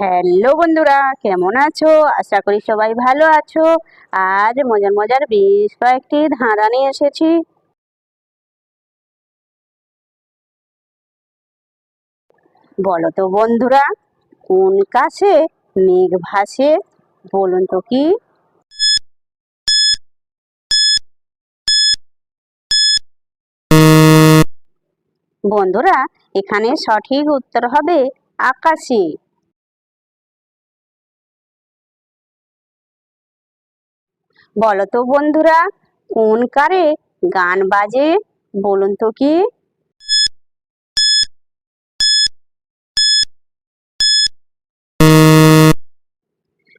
Hello বন্ধুরা, কেমন আছো? আশা করি সবাই ভালো আছো। আজ মজার মজার বেশ কয়েকটি ধাঁধা নিয়ে এসেছি। বলো তো বন্ধুরা, কোন কাছে মেঘ ভাসে, বলুন তো কি? বন্ধুরা, এখানে সঠিক উত্তর হবে আকাশে। বলো তো বন্ধুরা, কোন কারে গান বাজে বলুন তো কি?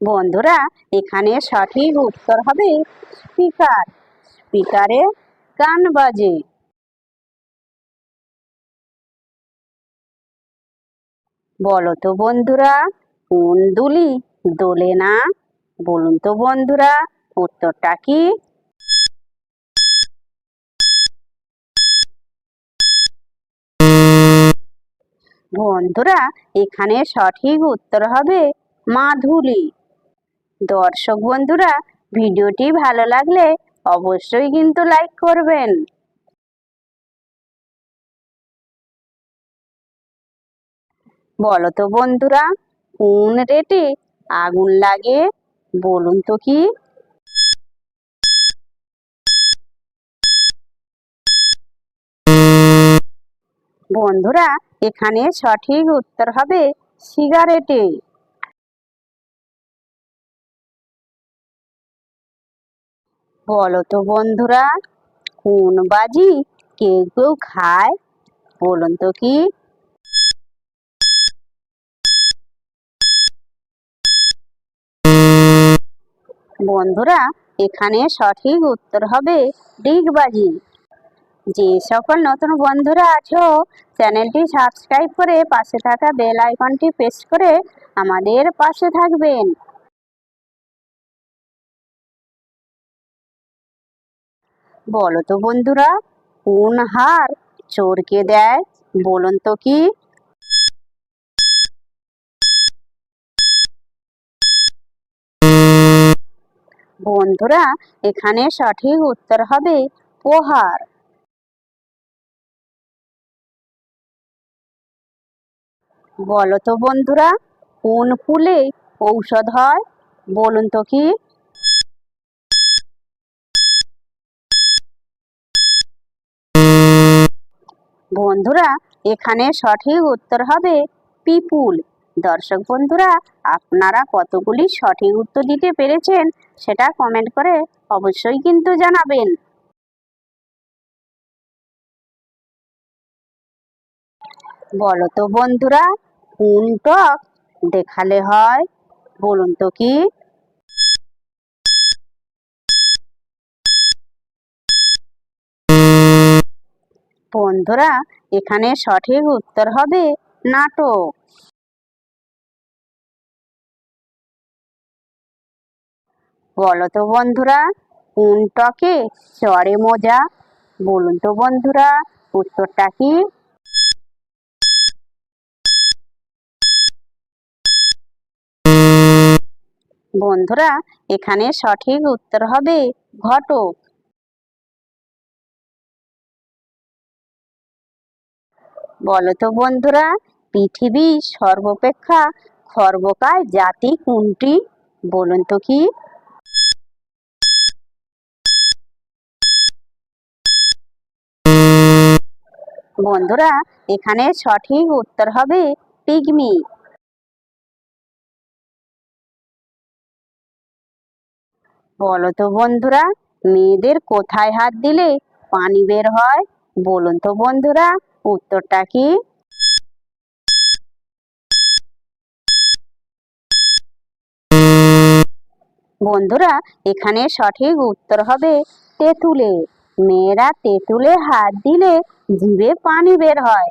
বন্ধুরা, এখানে সঠিক উত্তর হবে স্পিকার। স্পিকারে গান বাজে। বলো তো বন্ধুরা, কোন দুলি দোলে না? বলুন তো বন্ধুরা উত্তরটা কি? বন্ধুরা, এখানে সঠিক উত্তর হবে মাধুলি দর্শক বন্ধুরা, ভিডিওটি ভালো লাগলে অবশ্যই কিন্তু লাইক করবেন। বলো তো বন্ধুরা, কোন রেটে আগুন লাগে বলুন তো কি? বন্ধুরা, এখানে সঠিক উত্তর হবে সিগারেটে। বলো তো বন্ধুরা, কোন বাজি কেউ কেউ খায়? বলুন তো কি? বন্ধুরা, এখানে সঠিক উত্তর হবে ডিগবাজি। যে সকল নতুন বন্ধুরা আছো, চ্যানেলটি সাবস্ক্রাইব করে পাশে থাকা বেল আইকনটি প্রেস করে আমাদের পাশে থাকবেন। বলো তো বন্ধুরা, কোন হার চোরকে দেয়, বলুন তো কি? বন্ধুরা, এখানে সঠিক উত্তর হবে পোহার। বলো তো বন্ধুরা, কোন ফুলে ঔষধ হয় বলুন তো কি? বন্ধুরা, এখানে সঠিক উত্তর হবে পিপুল। দর্শক বন্ধুরা, আপনারা কতগুলি সঠিক উত্তর দিতে পেরেছেন সেটা কমেন্ট করে অবশ্যই কিন্তু জানাবেন। বলো তো বন্ধুরা কোন টক দেখালে হয়। বলুন তো কি? বন্ধুরা, এখানে সঠিক উত্তর হবে নাটক। বলো তো বন্ধুরা কোন টকে চড়ে মজা। বলুন তো, বন্ধুরা, উত্তরটা কি? বন্ধুরা, এখানে সঠিক উত্তর হবে ঘটক। বলো তো বন্ধুরা, পৃথিবী সর্বপেক্ষা খর্বকায় জাতি কোনটি? বলুন তো কি? বন্ধুরা, এখানে সঠিক উত্তর হবে পিগমি। বলো তো বন্ধুরা, মেয়েদের কোথায় হাত দিলে পানি বের হয়? বলুন তো বন্ধুরা, উত্তরটা কি? বন্ধুরা, এখানে সঠিক উত্তর হবে তেঁতুলে। মেয়েরা তেঁতুলে হাত দিলে জিভে পানি বের হয়।